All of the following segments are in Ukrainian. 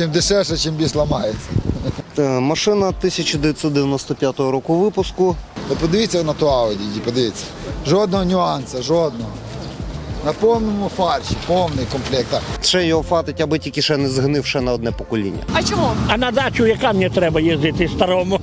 Чим дешевше, чим більш ламається. Е, Машина 1995 року випуску. Ви подивіться на ту Ауді, подивіться. Жодного нюансу, жодного. На повному фарші, повний комплект. Ще його фатить, аби тільки ще не згнив ще на одне покоління. А чому? А на дачу яка мені треба їздити старому?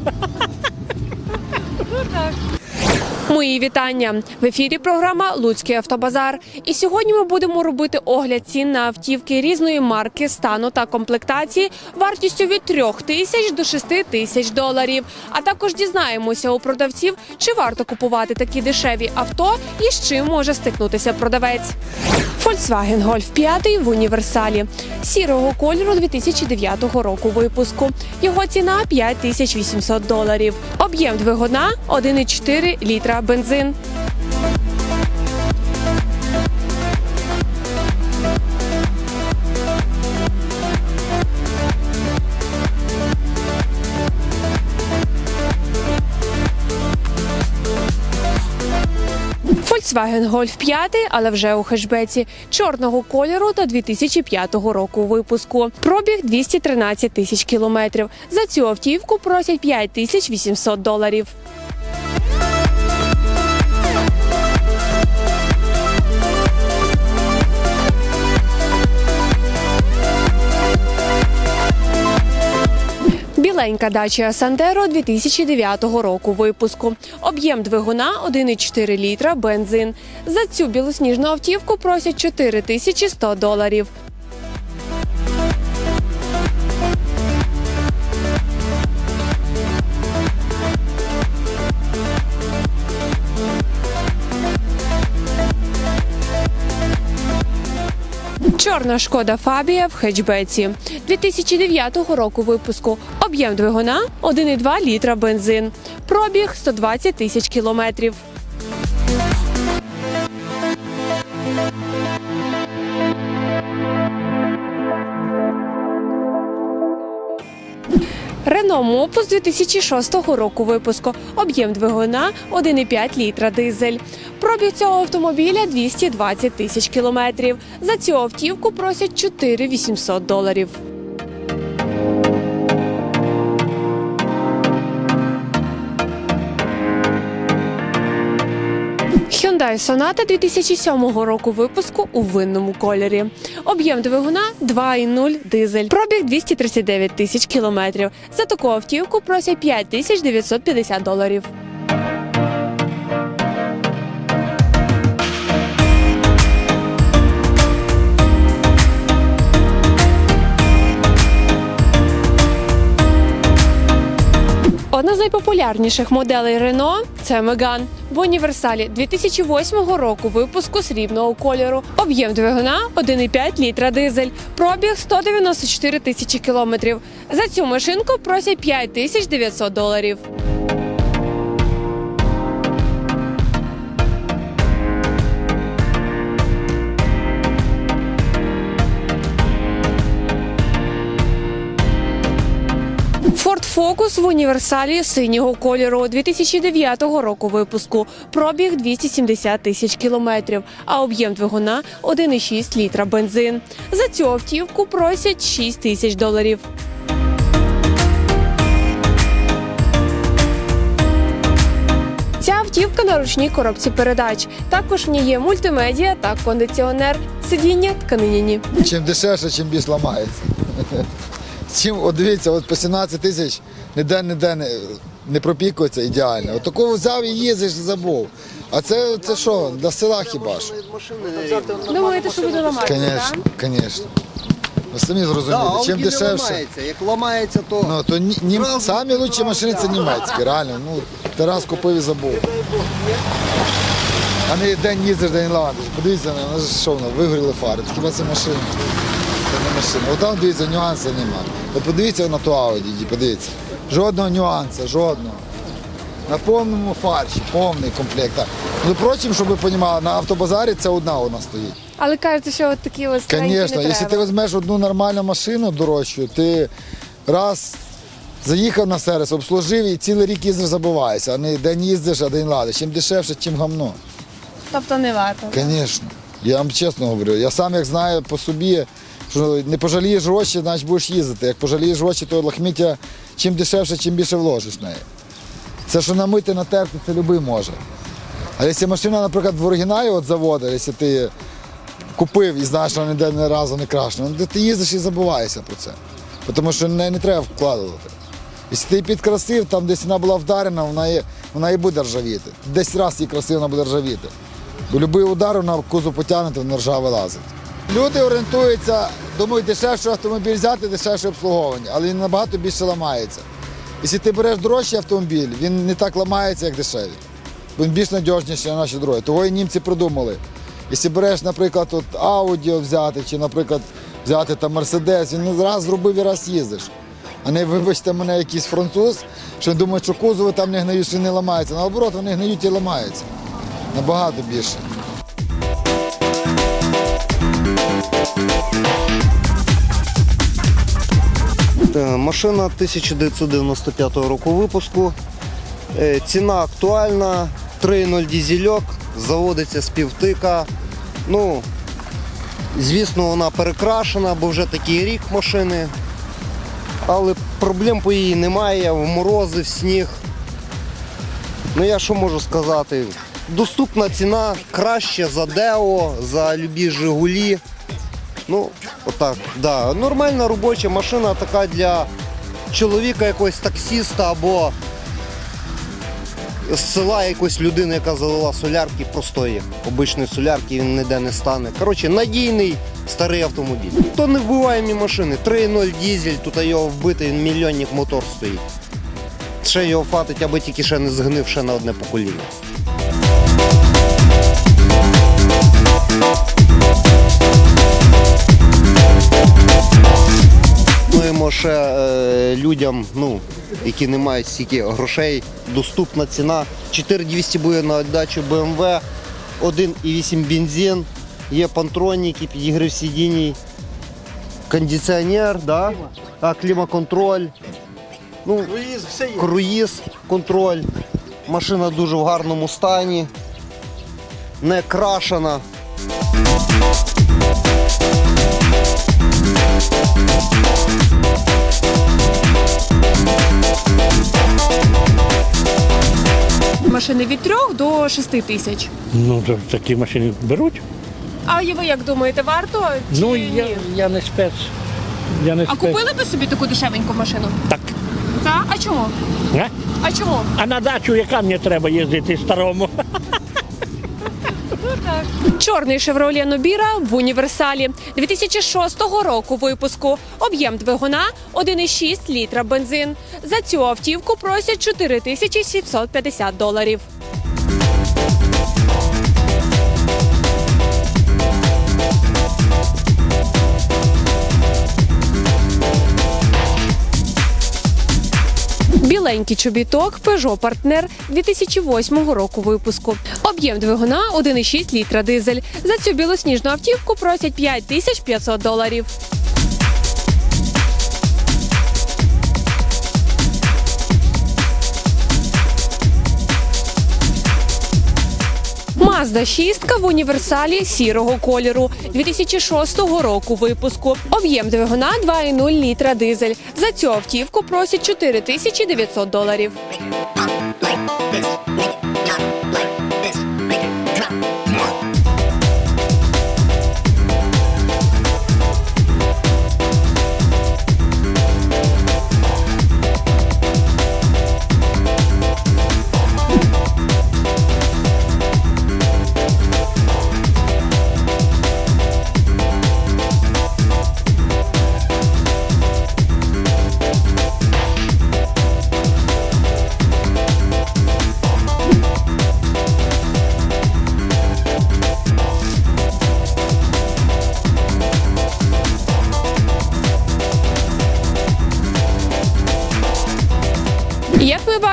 Мої вітання в ефірі. Програма Луцький автобазар. І сьогодні ми будемо робити огляд цін на автівки різної марки, стану та комплектації вартістю від 3 тисяч до 6 тисяч доларів. А також дізнаємося у продавців, чи варто купувати такі дешеві авто і з чим може стикнутися продавець. Volkswagen Golf 5 в універсалі сірого кольору 2009 року випуску. Його ціна 5800 доларів. Об'єм двигуна 1,4 літра бензин. Volkswagen Golf 5, але вже у хешбеці чорного кольору та 2005 року випуску. Пробіг 213 тисяч кілометрів. За цю автівку просять 5800 доларів. Біленька дача Сандеро 2009 року випуску. Об'єм двигуна 1,4 літра бензин. За цю білосніжну автівку просять 4100 доларів. Чорна шкода Фабія в хетчбеці 2009 року випуску. Об'єм двигуна 1,2 літра бензин. Пробіг 120 тисяч кілометрів. Рено Мопус 2006 року випуску. Об'єм двигуна 1,5 літра дизель. Пробіг цього автомобіля 220 тисяч кілометрів. За цю автівку просять 4 800 доларів. Hyundai Sonata 2007 року випуску у винному кольорі. Об'єм двигуна 2,0 дизель. Пробіг 239 тисяч кілометрів. За таку автівку просять 5 тисяч 950 доларів. Одна з найпопулярніших моделей Рено – це Меган В універсалі 2008 року випуску срібного кольору. Об'єм двигуна 1,5 літра дизель. Пробіг 194 тисячі кілометрів. За цю машинку просять 5 тисяч 900 доларів. Focus в універсалі синього кольору 2009 року випуску. Пробіг 270 тисяч кілометрів, а об'єм двигуна 1,6 літра бензин. За цю автівку просять 6 тисяч доларів. Ця автівка на ручній коробці передач. Також в ній є мультимедіа та кондиціонер. Сидіння тканиняні. Чим дешевше, чим більш ламається. Чим, от дивіться, от по 17 тисяч ніде ніде не, не пропікується ідеально. От такого взяв і їздиш, забув. А це, це що, для села хіба ж? Думаєте, що буде ламатися? Звісно, звісно. Ви самі зрозуміли, чим дешевше. Як ламається, то Ну, то ні, ні, самі лучші машини це німецькі, реально. Ну, Тарас купив і забув. А не день їздиш, день ладиш. Подивіться, на нас що воно, вигоріли фари. Хіба це машина? Це не машина. От там, дивіться, нюансів нема. От подивіться на ту Ауді, подивіться. Жодного нюансу, жодного. На повному фарші, повний комплект. Так. Ну, впрочем, щоб ви розуміли, на автобазарі це одна у нас стоїть. Але кажете, що от такі ось Звісно, якщо ти візьмеш одну нормальну машину дорожчу, ти раз заїхав на сервіс, обслужив і цілий рік їздиш, забуваєшся, а не день їздиш, а день ладиш. Чим дешевше, чим гамно. Тобто не варто. Звісно. Я вам чесно говорю. Я сам як знаю по собі, Що не пожалієш гроші, значить будеш їздити. Як пожалієш гроші, то лахміття чим дешевше, чим більше вложиш в неї. Це що намити, натерти, це любий може. А якщо машина, наприклад, в оригіналі от заводу, якщо ти купив і знаєш, що вона ніде ні разу не крашена, ну, ти їздиш і забуваєшся про це. Тому що не, не треба вкладувати. Якщо ти її підкрасив, там десь вона була вдарена, вона і, вона і буде ржавіти. Десь раз її красив, вона буде ржавіти. Бо будь-який удар на кузов потягнути, вона ржа вилазить. Люди орієнтуються, думають, дешевший автомобіль взяти, дешевше обслуговування, але він набагато більше ламається. Якщо ти береш дорожчий автомобіль, він не так ламається, як дешевий. Він більш надіжніший на наші дороги. Того і німці придумали. Якщо береш, наприклад, от Audi взяти, чи, наприклад, взяти там Mercedes, він раз зробив і раз їздиш. А не, вибачте мене, якийсь француз, що думає, що кузови там не гниють, що не ламаються. Наоборот, вони гниють і ламаються. Набагато більше. Машина 1995 року випуску. Е, Ціна актуальна, 3.0 дізельок, заводиться з півтика. Ну, звісно, вона перекрашена, бо вже такий рік машини. Але проблем по їй немає, в морози, в сніг. Ну я що можу сказати? Доступна ціна краще за Део, за любі Жигулі. Ну, отак, да. Нормальна робоча машина така для чоловіка, якогось таксіста або з села якоїсь людини, яка залила солярки, простої, обичної солярки, він ніде не стане. Коротше, надійний старий автомобіль. То не вбиваємі машини. 3.0 дізель, тут його вбитий мільйонник мотор стоїть. Ще його фатить, аби тільки ще не згнив ще на одне покоління. Людям, ну, які не мають стільки грошей, доступна ціна. 4200 буде на віддачу BMW, 1,8 бензин, є пантроніки, підігрів сидінь, кондиціонер, да? а, клімаконтроль. Ну, круїз, контроль. Машина дуже в гарному стані, не крашена. Машини від 3 до 6 тисяч. Ну, то такі машини беруть. А ви як думаєте, варто? Чи ну, ні? я, я не спец. Я не А спец. купили би собі таку дешевеньку машину? Так. Так? А чому? А? А чому? а на дачу яка мені треба їздити старому? Чорний «Шевроле Нобіра» в універсалі 2006 року випуску. Об'єм двигуна 1,6 літра бензин. За цю автівку просять 4750 доларів. Біленький чобіток Peugeot Partner 2008 року випуску. Об'єм двигуна 1,6 літра дизель. За цю білосніжну автівку просять 5500 доларів. 6 в універсалі сірого кольору 2006 року випуску. Об'єм двигуна 2,0 літра дизель. За цю автівку просять 4900 доларів.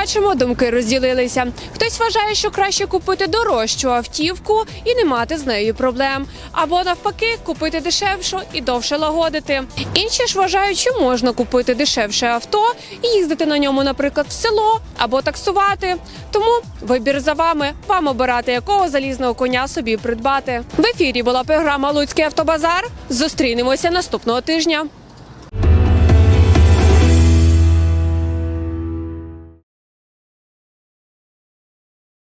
Бачимо, думки розділилися. Хтось вважає, що краще купити дорожчу автівку і не мати з нею проблем, або навпаки, купити дешевшу і довше лагодити. Інші ж вважають, що можна купити дешевше авто і їздити на ньому, наприклад, в село або таксувати. Тому вибір за вами. Вам обирати, якого залізного коня собі придбати. В ефірі була програма Луцький автобазар. Зустрінемося наступного тижня.